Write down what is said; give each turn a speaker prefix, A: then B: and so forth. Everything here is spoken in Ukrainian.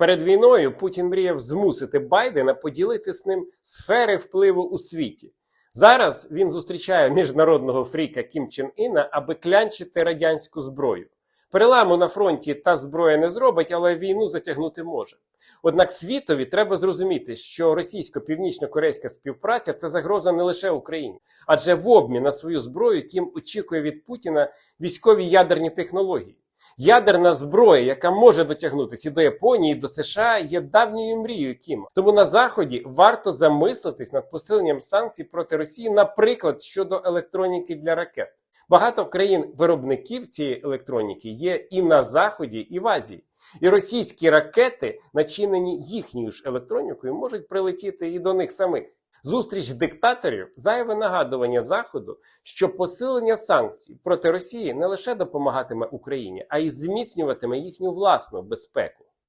A: Перед війною Путін мріяв змусити Байдена поділити з ним сфери впливу у світі. Зараз він зустрічає міжнародного фріка Кім Чен Іна, аби клянчити радянську зброю. Переламу на фронті та зброя не зробить, але війну затягнути може. Однак світові треба зрозуміти, що російсько-північно-корейська співпраця це загроза не лише Україні, адже в обмін на свою зброю Кім очікує від Путіна військові ядерні технології. Ядерна зброя, яка може дотягнутися і до Японії, і до США, є давньою мрією Кіма. Тому на заході варто замислитись над посиленням санкцій проти Росії, наприклад, щодо електроніки для ракет. Багато країн-виробників цієї електроніки є і на заході, і в Азії. І російські ракети, начинені їхньою ж електронікою, можуть прилетіти і до них самих. Зустріч диктаторів зайве нагадування Заходу, що посилення санкцій проти Росії не лише допомагатиме Україні, а й зміцнюватиме їхню власну безпеку.